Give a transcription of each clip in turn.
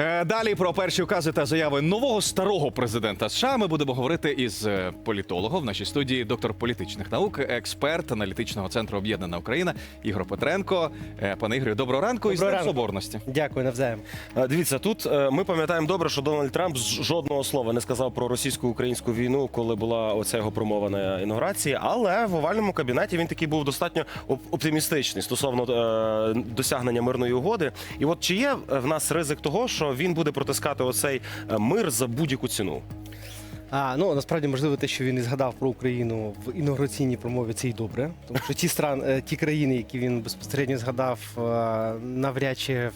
Е, Далі про перші укази та заяви нового старого президента США ми будемо говорити із е, політологом в нашій студії, доктор політичних наук, експерт аналітичного центру Об'єднана Україна Ігор Петренко. Е, Пане Ігорю, доброго ранку і з Доброго Днем ранку. соборності. Дякую навзаєм. Дивіться, тут ми пам'ятаємо добре, що Дональд Трамп жодного слова не сказав про російсько-українську війну, коли була оця його промова на інаугурації. Але в овальному кабінеті він такий був достатньо оптимістичний стосовно досягнення мирної угоди. І от чи є в нас ризик того, що він буде протискати оцей е, мир за будь-яку ціну? А ну насправді можливо те, що він і згадав про Україну в інаугураційній промові, це й добре. Тому що ті стран, е, ті країни, які він безпосередньо згадав, е, навряд чи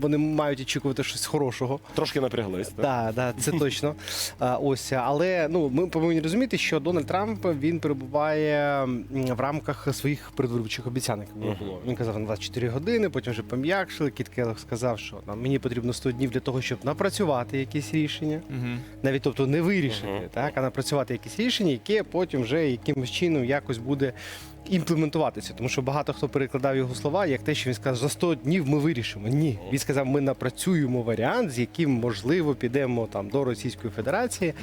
вони мають очікувати щось хорошого. Трошки напряглись. так? Так, да, це точно. А, Ось, але ну ми повинні розуміти, що Дональд Трамп він перебуває в рамках своїх передвиборчих обіцянок. Він казав на 24 години, потім вже пом'якшили. Кіт Келлог сказав, що нам мені потрібно 100 днів для того, щоб напрацювати якісь рішення, Угу. навіть тобто не вирішити, так, а напрацювати якісь рішення, яке потім вже якимось чином якось буде. Імплементуватися, тому що багато хто перекладав його слова як те, що він сказав, за 100 днів ми вирішимо. Ні, він сказав, ми напрацюємо варіант, з яким можливо підемо там до Російської Федерації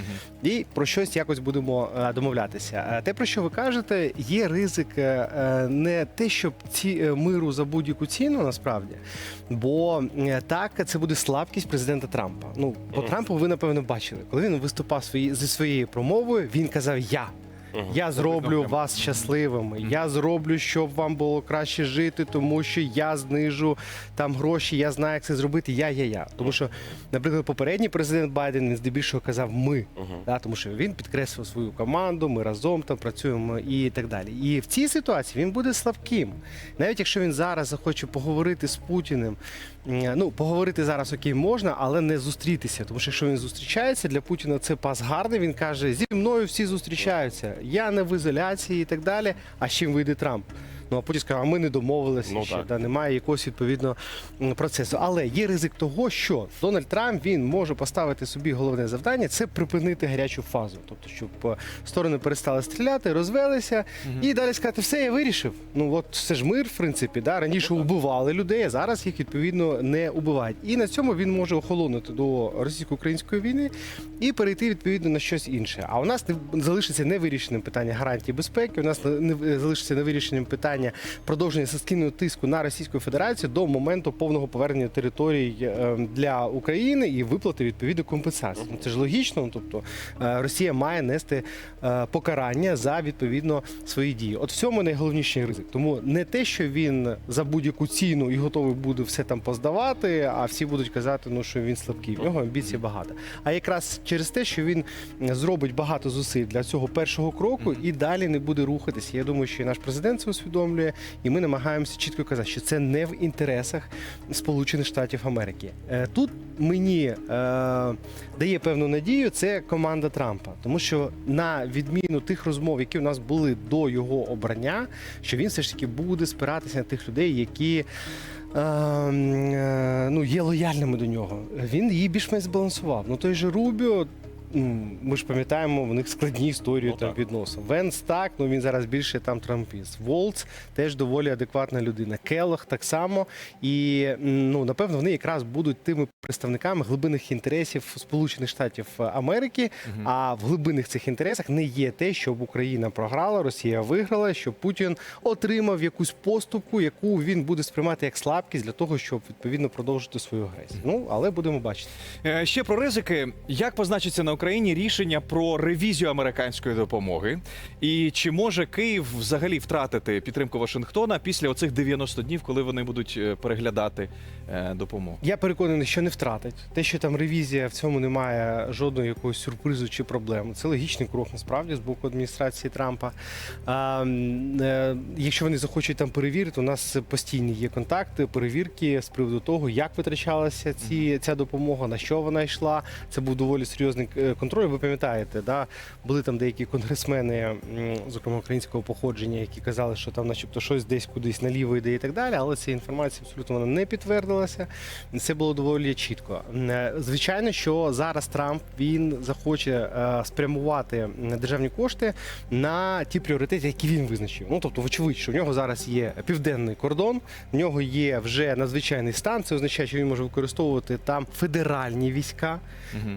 і про щось якось будемо е, домовлятися. Е, Те, про що ви кажете, є ризик е, не те, щоб ці миру за будь-яку ціну, насправді, бо так це буде слабкість президента Трампа. Ну по Мгм. Трампу ви напевно бачили, коли він виступав свої зі своєю промовою, він казав Я. Я зроблю вас щасливими. Я зроблю, щоб вам було краще жити, тому що я знижу там гроші. Я знаю, як це зробити. Я, я, я. Тому що, наприклад, попередній президент Байден він здебільшого казав ми, да, тому що він підкреслив свою команду. Ми разом там працюємо і так далі. І в цій ситуації він буде слабким. Навіть якщо він зараз захоче поговорити з Путіним. Ну, поговорити зараз окей можна, але не зустрітися. Тому що якщо він зустрічається, для Путіна це пас гарний. Він каже: зі мною всі зустрічаються. Я не в ізоляції і так далі. А з чим вийде Трамп? Ну а Путін скаже, а ми не домовилися Ну, ще, так. да, немає якогось відповідного процесу. Але є ризик того, що Дональд Трамп він може поставити собі головне завдання це припинити гарячу фазу. Тобто, щоб е, сторони перестали стріляти, розвелися і далі сказати, все, я вирішив. Ну от це ж мир, в принципі, да раніше убивали людей, а зараз їх відповідно не убивають. І на цьому він може охолонути до російсько-української війни і перейти відповідно на щось інше. А у нас не залишиться невирішеним питання гарантії безпеки. У нас не не залишиться невирішеним питання продовження санкційного тиску на Російську Федерацію до моменту повного повернення територій е, для України і виплати відповідно компенсації. Ну, Це ж логічно. Тобто е, Росія має нести е, покарання за відповідно свої дії. От в цьому найголовніший ризик. Тому не те, що він за будь-яку ціну і готовий буде все там поздавати, а всі будуть казати, ну що він слабкий. В нього амбіцій багато. А якраз через те, що він зробить багато зусиль для цього першого кроку і далі не буде рухатися. Я думаю, що і наш президент це усвідомлює, і ми намагаємося чітко казати, що це не в інтересах Сполучених Штатів Америки. Е, Тут мені е, дає певну надію, це команда Трампа, тому що на відміну тих розмов, які у нас були до його обрання, що він все ж таки буде спиратися на тих людей, які. е, е, Ну, є лояльними до нього. Він її більш-менш збалансував. Ну той же Рубіо, ми ж пам'ятаємо, в них складні історії Ну, там відносин. Венс так, ну він зараз більше там трампіст. Волц теж доволі адекватна людина. Келлог так само. І ну напевно вони якраз будуть тими представниками глибинних інтересів Сполучених Штатів Америки. А в глибинних цих інтересах не є те, щоб Україна програла, Росія виграла, щоб Путін отримав якусь поступку, яку він буде сприймати як слабкість для того, щоб відповідно продовжити свою агресію. Ну але будемо бачити. Е, Ще про ризики. Як позначиться на Україні рішення про ревізію американської допомоги? І чи може Київ взагалі втратити підтримку Вашингтона після оцих 90 днів, коли вони будуть е, переглядати е, допомогу? Я переконаний, що не втратить. Те, що там ревізія в цьому немає жодного якогось сюрпризу чи проблеми. Це логічний крок насправді з боку адміністрації Трампа. А, е, якщо вони захочуть там перевірити, у нас постійні є контакти, перевірки з приводу того, як витрачалася ці, ця допомога, на що вона йшла. Це був доволі серйозний контроль. Ви пам'ятаєте, да? були там деякі конгресмени, зокрема українського походження, які казали, що там, начебто, щось десь кудись наліво йде і так далі. Але ця інформація абсолютно вона не підтвердилася. Це було доволі чітко. Е, Звичайно, що зараз Трамп він захоче е, спрямувати державні кошти на ті пріоритети, які він визначив. Ну тобто, вочевидь, що в нього зараз є південний кордон, в нього є вже надзвичайний стан. Це означає, що він може використовувати там федеральні війська.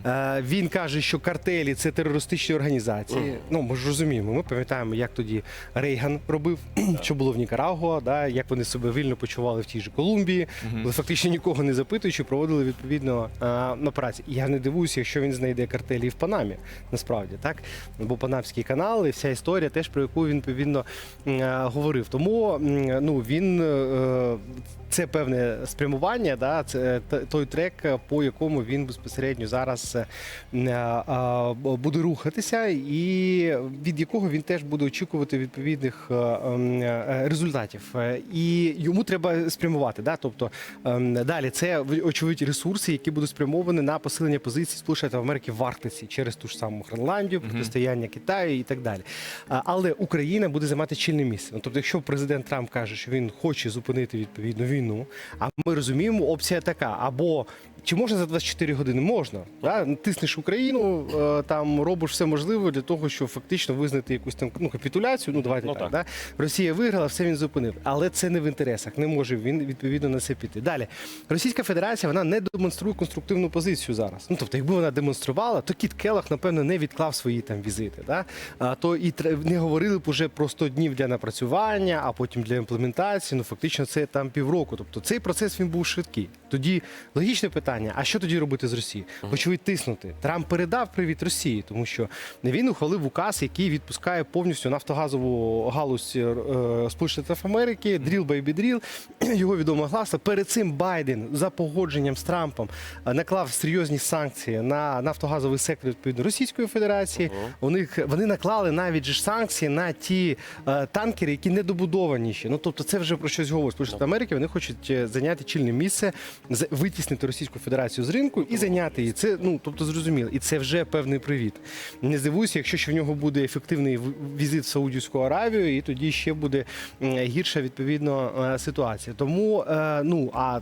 Е, Він каже, що картелі це терористичні організації. Ну ми ж розуміємо. Ми пам'ятаємо, як тоді Рейган робив, що було в Нікарагуа, да, як вони себе вільно почували в тій же Колумбії, коли фактично нікого не запитуючи, проводили відповідно е, операції. І я не дивуюся, якщо він знайде картелі в Панамі, насправді так. Бо Панамський канал і вся історія, теж про яку він відповідно е, говорив. Тому ну він. е, це певне спрямування, да, це той трек, по якому він безпосередньо зараз буде рухатися, і від якого він теж буде очікувати відповідних е, ем, е, результатів. Е, І йому треба спрямувати. Да? Тобто ем, далі це очевидь ресурси, які будуть спрямовані на посилення позицій Сполучених Америки в Арктиці через ту ж саму Гренландію, протистояння Китаю і так далі. Але Україна буде займати чільне місце. Ну, тобто, якщо президент Трамп каже, що він хоче зупинити відповідну війну, а ми розуміємо, опція така: або чи можна за 24 години? Можна. Да? Тиснеш Україну, е, там робиш все можливе для того, щоб фактично визнати якусь там ну, капітуляцію. Ну давайте Ну, так. так. Да? Росія виграла, все він зупинив. Але це не в інтересах. Не може він відповідно на це піти. Далі Російська Федерація вона не демонструє конструктивну позицію зараз. Ну тобто, якби вона демонструвала, то Кіт Келах, напевно, не відклав свої там візити. Да? А то і не говорили б уже про 100 днів для напрацювання, а потім для імплементації. Ну фактично, це там півроку. Тобто цей процес він був швидкий. Тоді логічне питання: а що тоді робити з Росією? Очевидь, тиснути. Трамп передав привіт Росії, тому що він ухвалив указ, який відпускає повністю нафтогазову галузь е, Сполучених Штатів Америки, дріл бейбі дріл. Його відома гласа. Перед цим Байден за погодженням з Трампом е, наклав серйозні санкції на нафтогазовий сектор відповідно Російської Федерації. У них вони наклали навіть ж санкції на ті е, танкери, які недобудовані ще. Ну тобто, це вже про щось говорить. Сполучені Штати Америки вони хочуть е, зайняти чільне місце, витіснити Російську Федерацію з ринку і зайняти її. Це ну тобто зрозуміло, і це вже певний привіт. Не здивуюся, якщо ще в нього буде ефективний візит в Саудівську Аравію, і тоді ще буде гірша відповідно е, ситуація. Тому е, ну а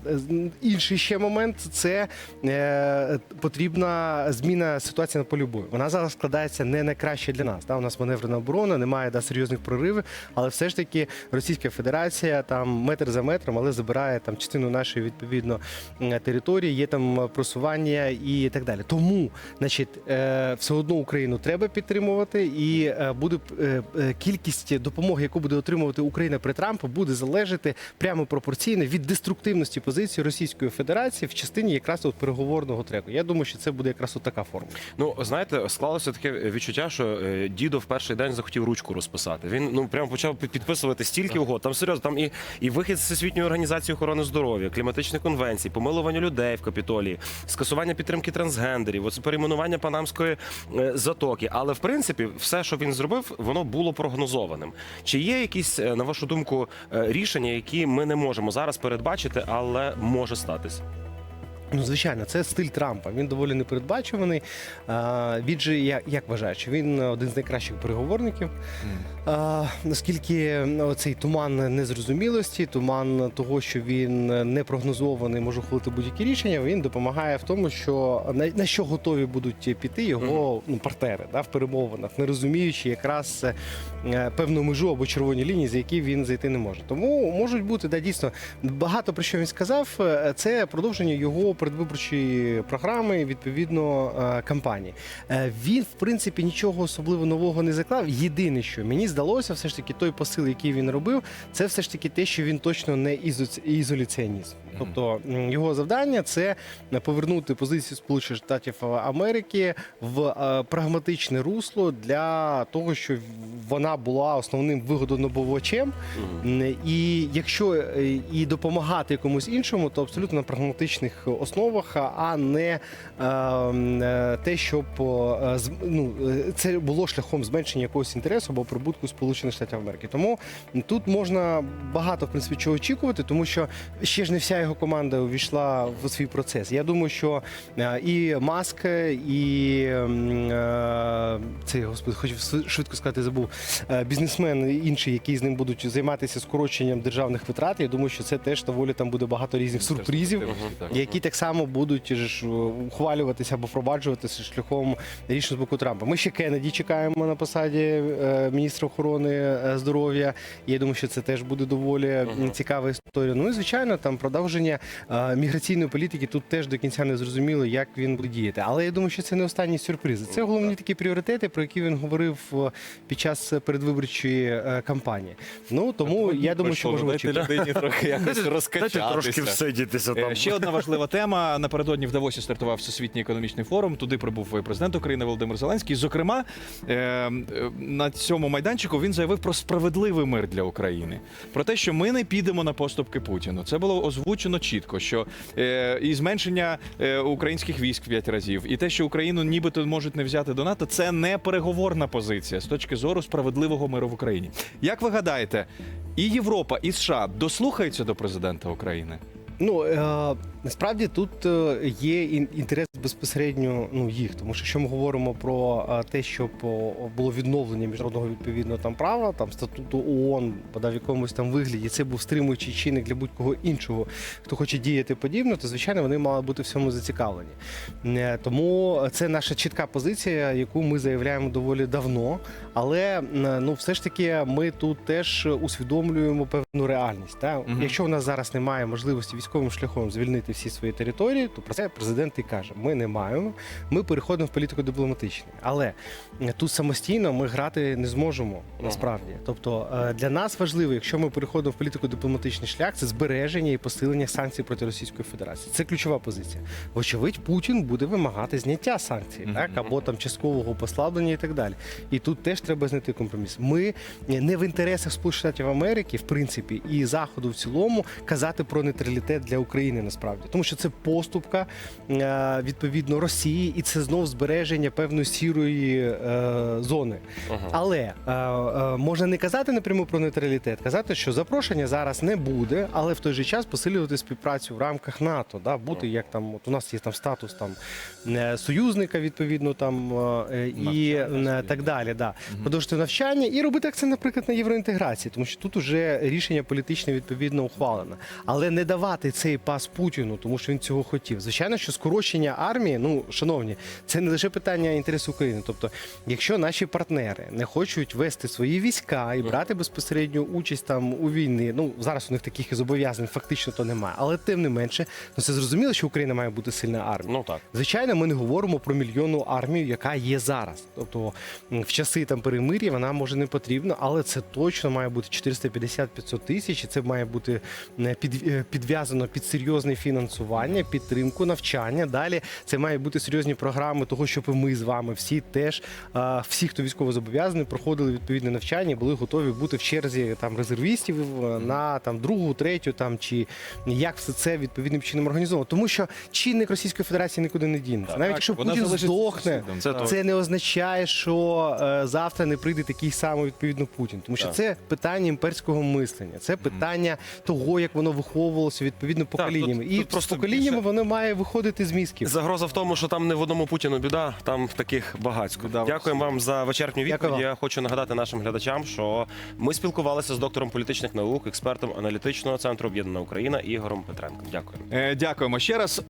інший ще момент це е, потрібна зміна ситуації на полі бою. Вона зараз складається не найкраще для нас. Та у нас маневрена оборона, немає да, серйозних проривів, але все ж таки Російська Федерація там метр за метром, але забирає там частину нашої відповідно території, є там просування і так далі. Тому, значить, е, все одно Україну треба підтримувати, і е, буде е, кількість допомоги, яку буде отримувати Україна при Трампу, буде залежати прямо пропорційно від деструктивності позиції Російської Федерації в частині якраз от переговорного треку. Я думаю, що це буде якраз от така форма. Ну, знаєте, склалося таке відчуття, що дідо в перший день захотів ручку розписати. Він ну прямо почав підписувати стільки угод. Там серйозно, там і, і вихід з Всесвітньої організації охорони здоров'я, кліматичні конвенції, помилування людей в капітолії, скасування підтримки трансгендерів, оце перейменування панамської е, затоки. Але в принципі, все, що він зробив, воно було прогнозованим. Чи є якісь, е, на вашу думку, е, рішення, які ми не можемо зараз передбачити, але може статися? Ну, звичайно, це стиль Трампа. Він доволі непередбачуваний. А, Він же, як, як вважає, що він один з найкращих переговорників. А, наскільки ну, цей туман незрозумілості, туман того, що він непрогнозований, може ухвалити будь-які рішення, він допомагає в тому, що на, на що готові будуть піти його ну, партнери да, в перемовинах, не розуміючи якраз е, певну межу або червоні лінії, за які він зайти не може. Тому можуть бути да, дійсно багато про що він сказав. е, Це продовження його передвиборчої програми, відповідно е, кампанії. Е, Він, в принципі, нічого особливо нового не заклав. Єдине, що мені здалося, все ж таки, той посил, який він робив, це все ж таки те, що він точно не ізоляціоніст. Тобто його завдання це повернути позицію Сполучених Штатів Америки в е, прагматичне русло для того, щоб вона була основним вигодонабувачем. І якщо е, і допомагати комусь іншому, то абсолютно на прагматичних основах. Основах, а- не е, е, те, щоб е, ну, це було шляхом зменшення якогось інтересу або прибутку Сполучених Штатів Америки. Тому тут можна багато в принципі чого очікувати, тому що ще ж не вся його команда увійшла в свій процес. Я думаю, що е, і Маск, і е, цей господи, хочу швидко сказати, забув е, бізнесмен і інші, які з ним будуть займатися скороченням державних витрат. Я думаю, що це теж доволі там буде багато різних сюрпризів. Які так само будуть ж, ухвалюватися або впроваджуватися шляхом рішень з боку Трампа. Ми ще Кеннеді чекаємо на посаді е, міністра охорони е, здоров'я. Я думаю, що це теж буде доволі цікава історія. Ну і звичайно, там продовження е, міграційної політики тут теж до кінця не зрозуміло, як він буде діяти. Але я думаю, що це не останні сюрпризи. Це головні такі пріоритети, про які він говорив е, під час передвиборчої е, кампанії. Ну тому я думаю, що можемо людині трохи якось розкачатися. всидітися Е, Ще одна важлива тема. Напередодні в Давосі стартував Всесвітній економічний форум. Туди прибув президент України Володимир Зеленський. Зокрема, е, е, на цьому майданчику він заявив про справедливий мир для України. Про те, що ми не підемо на поступки Путіну. Це було озвучено чітко. Що е, і зменшення українських військ в п'ять разів, і те, що Україну нібито можуть не взяти до НАТО, це не переговорна позиція з точки зору справедливого миру в Україні. Як ви гадаєте, і Європа, і США дослухаються до президента України? Ну е, насправді тут е, є ін- інтерес безпосередньо ну їх, тому що якщо ми говоримо про е, те, щоб було відновлення міжнародного відповідно там права, там статуту ООН, бодай в якомусь там вигляді, це був стримуючий чинник для будь-кого іншого, хто хоче діяти подібно, то звичайно вони мали бути в цьому зацікавлені. Е, Тому це наша чітка позиція, яку ми заявляємо доволі давно. Але ну все ж таки ми тут теж усвідомлюємо певну реальність. Та? Мгм. Якщо у нас зараз немає можливості військовим шляхом звільнити всі свої території, то про це президент і каже: ми не маємо. Ми переходимо в політику дипломатичну. Але е, тут самостійно ми грати не зможемо насправді. Тобто е, для нас важливо, якщо ми переходимо в політику дипломатичний шлях, це збереження і посилення санкцій проти Російської Федерації. Це ключова позиція. Вочевидь, Путін буде вимагати зняття санкцій, так або там часткового послаблення і так далі. І тут теж треба знайти компроміс. Ми не в інтересах Сполучених Штатів Америки, в принципі, і заходу в цілому казати про нейтралітет для України насправді, тому що це поступка е, відповідно Росії, і це знов збереження певної сірої е, зони. Але е, можна не казати напряму про нейтралітет, казати, що запрошення зараз не буде, але в той же час посилювати співпрацю в рамках НАТО, да, бути як там, от у нас є там статус там союзника, відповідно там і Навчання, так далі. Да. Продовжити навчання і робити акцент, наприклад, на євроінтеграції, тому що тут уже рішення політичне відповідно ухвалено. Але не давати цей пас Путіну, тому що він цього хотів. Звичайно, що скорочення армії, ну шановні, це не лише питання інтересу України. Тобто, якщо наші партнери не хочуть вести свої війська і брати безпосередню участь там у війни, ну зараз у них таких і зобов'язань фактично то немає. Але тим не менше, ну це зрозуміло, що Україна має бути сильна армія. Ну так. Звичайно, ми не говоримо про мільйонну армію, яка є зараз. Тобто в часи там перемир'я вона може не потрібна, але це точно має бути 450-500 тисяч. І це має бути е, е, під серйозне фінансування, підтримку, навчання. Далі це має бути серйозні програми того, щоб і ми з вами всі теж всі, хто військово зобов'язаний, проходили відповідне навчання, були готові бути в черзі там резервістів е, на там другу, третю там чи як все це відповідним чином організовано. Тому що чинник Російської Федерації нікуди не дінеться. Навіть якщо Путін здохне. Це це не означає, що е, завтра не прийде такий самий відповідно Путін, тому що Так. це питання імперського мислення, це питання того, як воно виховувалося відповідно поколіннями. тут- І тут з просто поколіннями більше- воно має виходити з мізків. Загроза в тому, що там не в одному Путіну біда, там таких багацько. Да, Дякуємо вам за вечерню. Дякую вам. Я хочу нагадати нашим глядачам, що ми спілкувалися з доктором політичних наук, експертом аналітичного центру Об'єднана Україна Ігорем Петренком. Дякую. Е, Дякуємо ще раз.